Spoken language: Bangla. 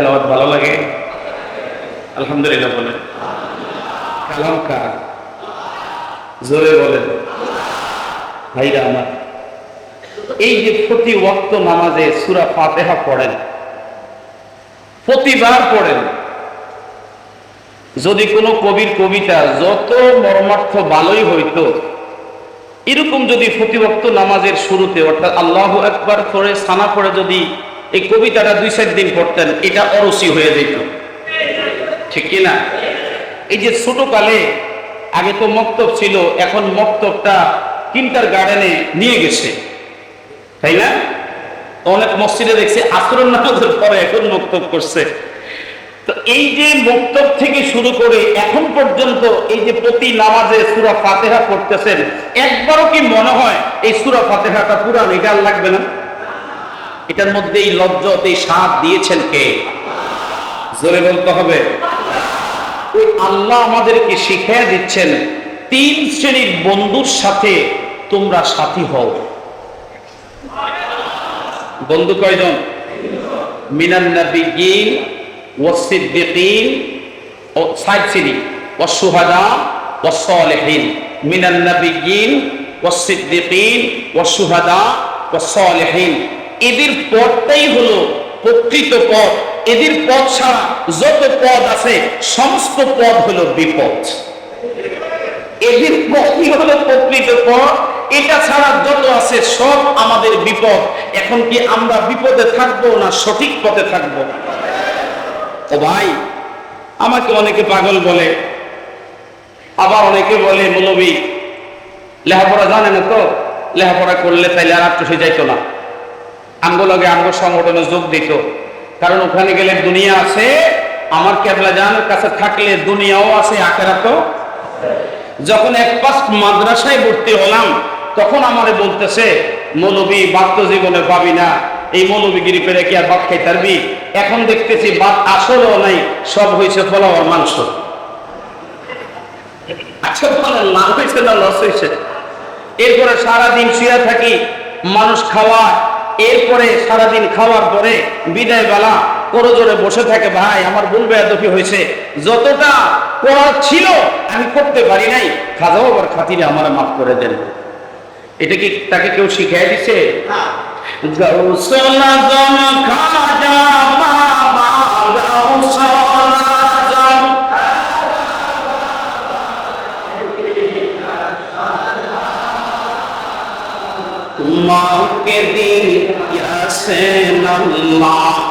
তেলাওয়াত ভালো লাগে? আলহামদুলিল্লাহ বলেন। কালাম কার? জোরে বলেন। ভাইরা আমার, এই যে প্রতি ওয়াক্ত নামাজে সুরা ফাতেহা পড়েন, প্রতিবার পড়েন, যদি কোনো কবির কবিতা যত মর্মার্থ ভালোই হইত, এরকম যদি প্রতিবক্ত নামাজের শুরুতে, অর্থাৎ আল্লাহ একবার করে সানা করে যদি এই কবিতাটা দুই চার দিন পড়তেন, এটা অরসি হয়ে যেত। ঠিক কি না? এই যে ছোট কালে আগে তো মক্তব ছিল, এখন মক্তবটা কিন্টার গার্ডেনে নিয়ে গেছে। তাই না? অনেক মসজিদে দেখছে আশ্রম নামাজের পরে এখন মক্তব করছে। তো এই যে মক্তব থেকে শুরু করে এখন পর্যন্ত এই যে প্রতি নামাজে সুরা ফাতেহা পড়তেছেন, একবারও কি মনে হয় এই সুরা ফাতেহাটা পুরা রেগাল লাগবে না? এটার মধ্যে এই লজ্জত এই দিয়েছেন কে? জোরে বলতে হবে। ওই আল্লাহ আমাদেরকে শিখিয়ে দিচ্ছেন, তিন শ্রেণির বন্ধুর সাথে তোমরা সাথী হও। বন্ধু কয়জন? মিনান নবিয়িন ওয়াসিদ্দিকিন ও সাইড শ্রেণি ওয়াসুহাদা ওয়াসসালিহিন মিনান নবিয়িন ওয়াসিদ্দিকিন ওয়াসুহাদা ওয়াসসালিহিন এদের পথটাই হলো প্রকৃত পথ। এদের পথ ছাড়া যত পদ আছে, সমস্ত পদ হলো বিপদ এদের পথই হলো প্রকৃত পথ। এটা ছাড়া যত আছে, সব আমাদের বিপদ এখন কি আমরা বিপদে থাকব না সঠিক পথে থাকব? ও ভাই, আমাকে অনেকে পাগল বলে, আবার অনেকে বলে, মৌলবী, লেখাপড়া জানে না তো? লেখাপড়া করলে তাইলে আর আত্মসে যাইতো না। আমগো লগে আমগো সংগঠনে যোগ দিত। কারণ ওখানে গেলে দুনিয়া আছে, আমার কেবলা জানের কাছে থাকলে দুনিয়াও আছে, আখেরাতও? যখন এক পাশ মাদ্রাসায় ভর্তি হলাম, তখন আমারে বলতেছে, মৌলবী বাক্য জীবনে পাবি না। এই মৌলবীগিরি পেরে কি আর ভাত খাই পারবি? এখন দেখতেছি ভাত আসলেও নাই, সব হয়েছে ফলাওয়ার মাংস। আচ্ছা লাভ হয়েছে না লস হয়েছে এরপরে সারাদিন শুয়ে থাকি, মানুষ খাওয়া এরপরে সারাদিন খাওয়ার পরে বিদায় বেলা করজোরে বসে থাকে, ভাই, আমার ভুল বেয়াদফি হয়েছে। যতটা করার ছিল আমি করতে পারি নাই। খাজাও আবার খাতিরে আমার মাফ করে দেন। এটা কি তাকে কেউ শিখাই দিছে? গৌসলা জন খাজা, বাবা গৌসল মাকে দিয়াছেন আল্লাহ।